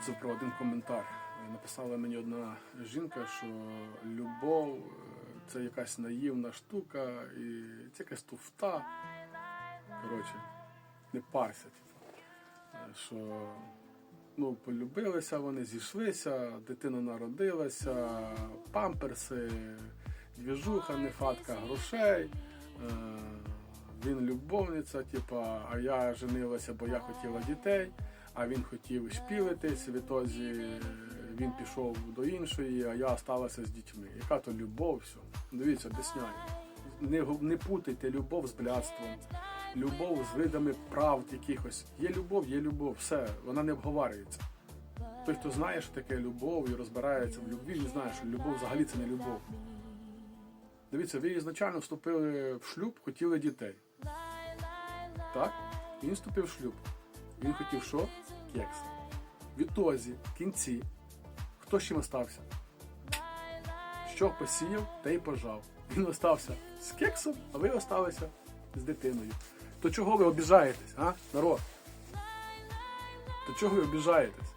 отзив про один коментар. Написала мені одна жінка, що любов е, це якась наївна штука і це якась туфта. Коротше, не парся. типу. Е, Що ну, полюбилися вони, зійшлися, дитина народилася, памперси, двіжуха, нехватка грошей. е, Він любовниця, типа, а я женилася, бо я хотіла дітей, а він хотів шпілитись, відтоді е, він пішов до іншої, а я залишилася з дітьми. Яка то любов, все. Дивіться, об'ясняю. Не, не путайте любов з блядством, любов з видами правд якихось. Є любов, є любов, все, вона не обговорюється. Той, хто знає, що таке любов і розбирається в любві, він знає, що любов взагалі це не любов. Дивіться, ви ізначально вступили в шлюб, хотіли дітей. Так? Він вступив в шлюб. Він хотів що? Кекс. Відтозі, кінці, хто з чим остався? Що посіяв, те й пожав. Він остався з кексом, а ви осталися з дитиною. То чого ви обіжаєтесь, а, народ? То чого ви обіжаєтесь?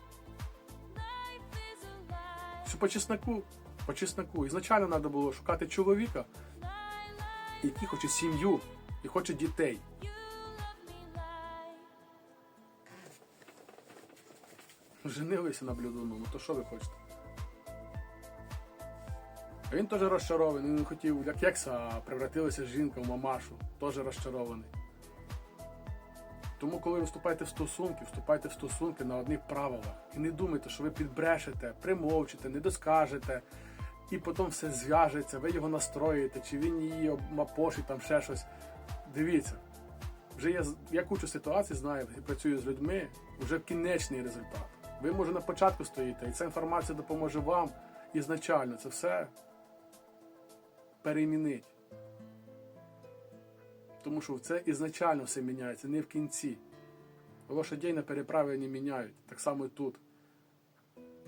Що по чесноку, по чесноку. Ізначально треба було шукати чоловіка, який хоче сім'ю і хоче дітей. Женилися на блюдону, ну то що ви хочете? А він теж розчарований, він хотів для кекса, превратилася жінка в мамашу, теж розчарований. Тому, коли ви вступаєте в стосунки, вступайте в стосунки на одних правилах. І не думайте, що ви підбрешете, примовчите, не доскажете, і потім все зв'яжеться, ви його настроїте, чи він її обмапошить, там ще щось. Дивіться, вже я, я кучу ситуацій знаю і працюю з людьми, вже кінечний результат. Ви, може, на початку стоїте, і ця інформація допоможе вам ізначально це все перемінить. Тому що це ізначально все міняється, не в кінці. Лошадей на переправі не міняють. Так само і тут.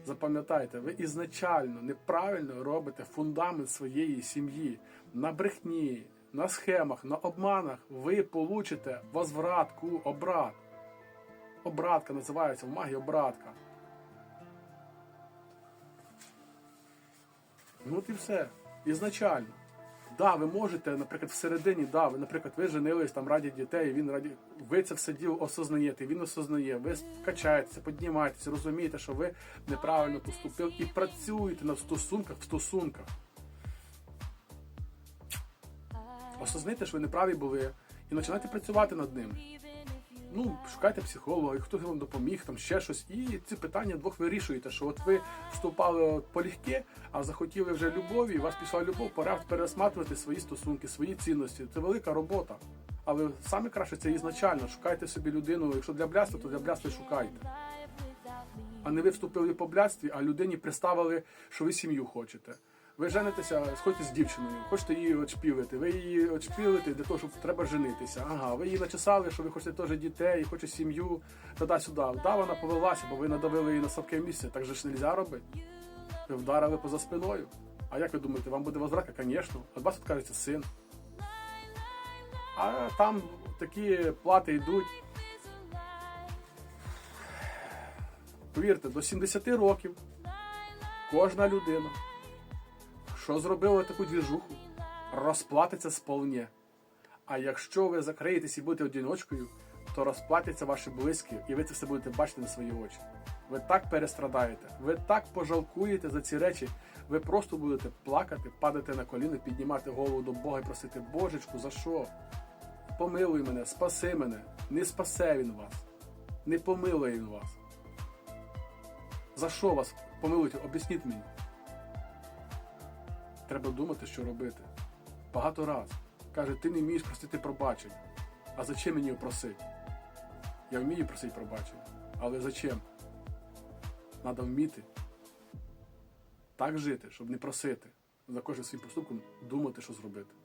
Запам'ятайте, ви ізначально неправильно робите фундамент своєї сім'ї. На брехні, на схемах, на обманах ви получите возвратку, обрат. Обратка називається в магії обратка. Ну от і все. Ізначально. Да, ви можете, наприклад, всередині, да, ви, наприклад, ви женились там раді дітей, він раді. Ви це все діло осознаєте, він осознає, ви качаєтеся, піднімаєтеся, розумієте, що ви неправильно поступили і працюєте над стосунках в стосунках. Осознайте, що ви неправі були, і починайте працювати над ними. Ну, шукайте психолога, і хто вам допоміг, там ще щось. І ці питання двох вирішуєте, що от ви вступали от полегке, а захотіли вже любові, і вас пішла любов, пора пересматривати свої стосунки, свої цінності. Це велика робота. Але саме краще це ізначально. Шукайте собі людину. Якщо для бляства, то для бляства шукайте. А не ви вступили по блястві, а людині представили, що ви сім'ю хочете. Ви женитеся, сходите з дівчиною, хочете її очпілити. Ви її очпілите для того, щоб треба женитися. Ага, ви її начесали, що ви хочете теж дітей, хочете сім'ю, туди-сюди. Да, вона повелася, бо ви надавили її на слабке місце. Так же ж не можна робити. Ви вдарили поза спиною. А як ви думаєте, вам буде возвратка? Звісно. От вас відкажеться син. А там такі плати йдуть. Повірте, до 70 років кожна людина, що зробила таку двіжуху, розплатиться сповне. А якщо ви закриєтесь і будете одиночкою, то розплатяться ваші близькі, і ви це все будете бачити на свої очі. Ви так перестрадаєте, ви так пожалкуєте за ці речі, ви просто будете плакати, падати на коліна, піднімати голову до Бога і просити, Божечку, за що? Помилуй мене, спаси мене. Не спасе він вас, не помилує він вас. За що вас помилуйте? Об'ясніть мені. Треба думати, що робити. Багато раз. Каже, ти не вмієш просити пробачення. А зачем мені просити? Я вмію просити пробачення. Але зачем? Треба вміти так жити, щоб не просити. За кожним своїм поступком думати, що зробити.